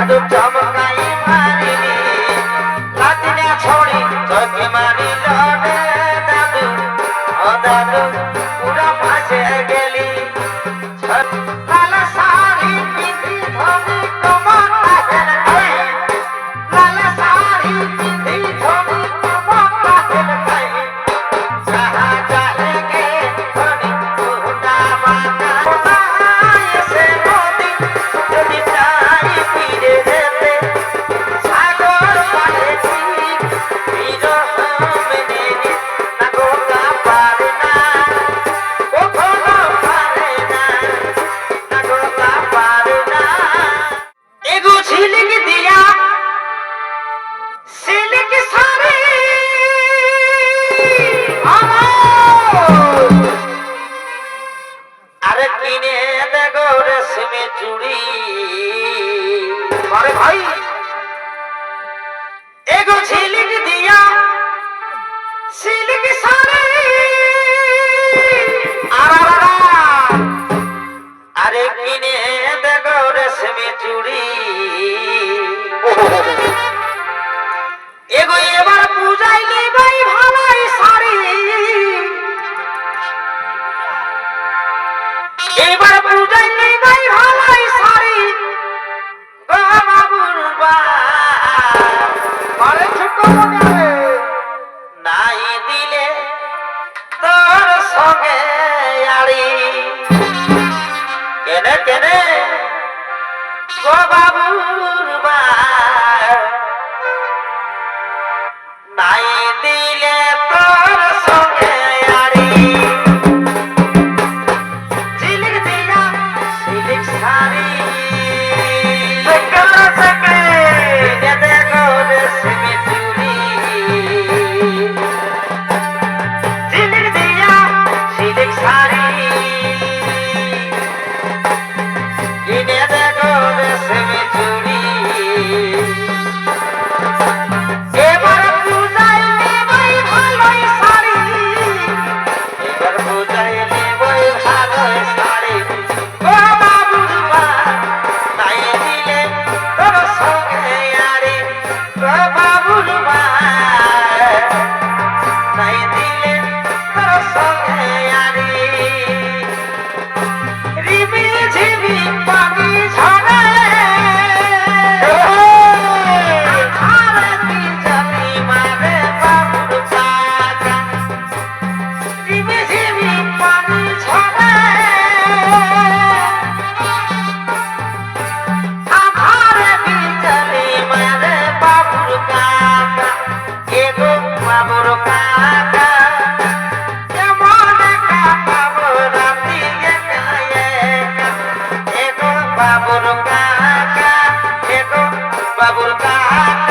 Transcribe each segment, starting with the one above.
দাদু চমকাই বাবুর কাকা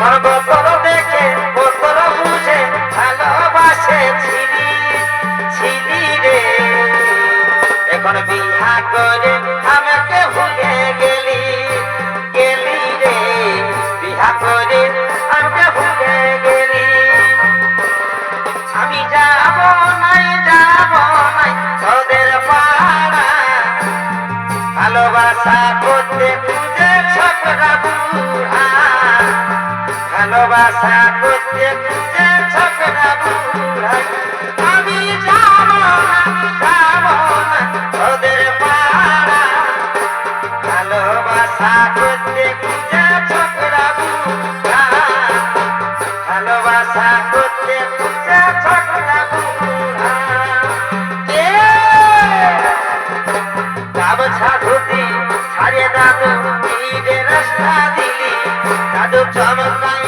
আমার বোতল দেখে বোতল বুঝে, ভালোবাসে ছিলি ছিলি রে। এখন বিহা করে আমাকে ভুলে গেলি গেলি রে। বিহা করে আমাকে ভুলে গেলি। ভালোবাসা করতে খুঁজে ভালোবাসা করতে করতে ছোকরা বুড়াই আমি যাব না যাব না ওদের পাড়া। ভালোবাসা করতে করতে ছোকরা বুড়াই ভালোবাসা করতে করতে ছোকরা গামছা ধুতি, ছাড়িয়ে দাদু রাস্তা দিলি। দাদু চমকাই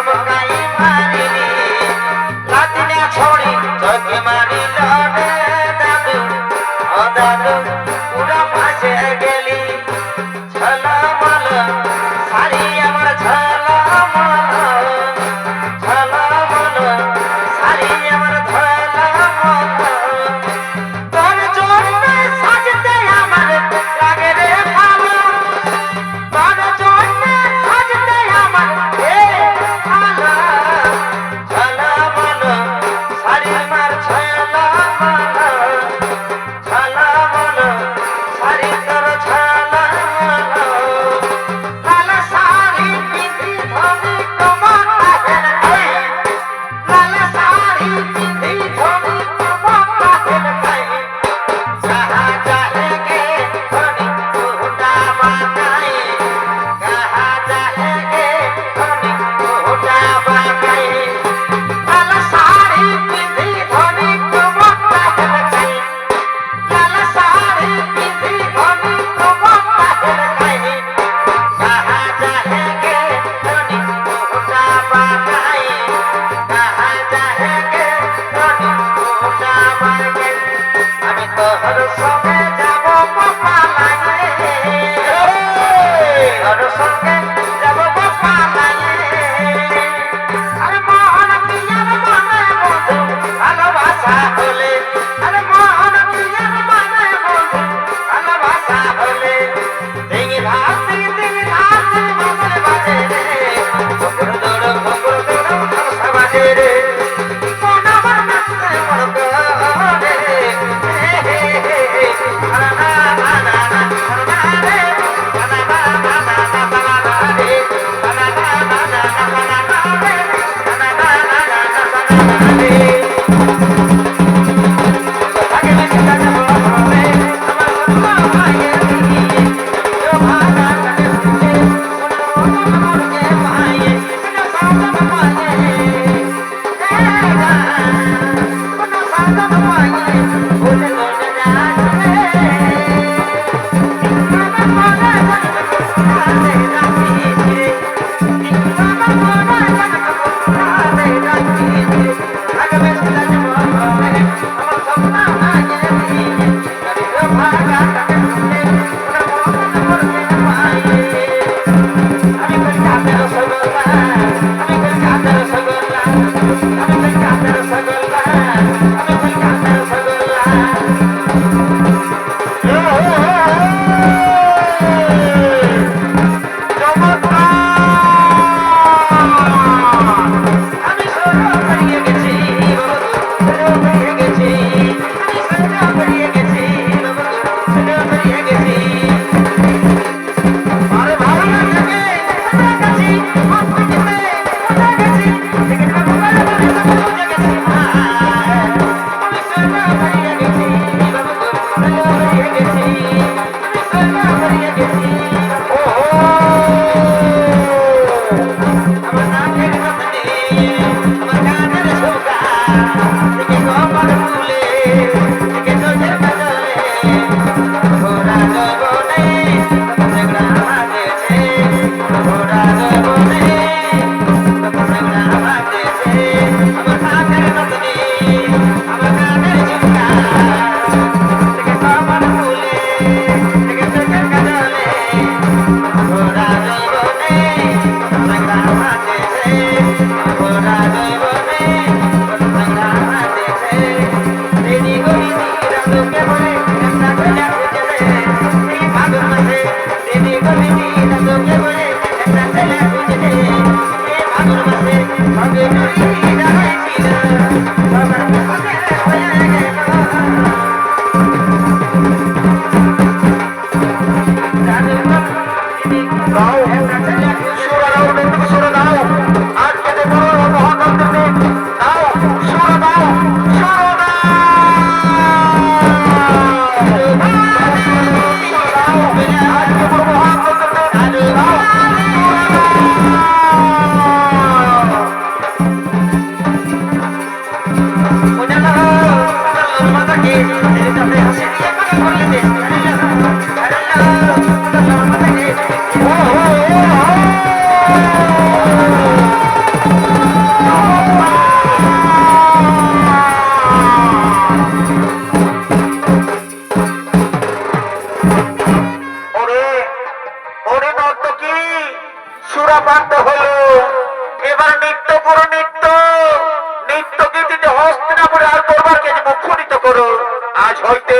আজ হইতে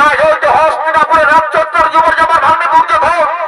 আজ হইতে হস্তিনাপুরের রামচন্দ্র যুবর জামার ভাগ্নে দুর্যোধন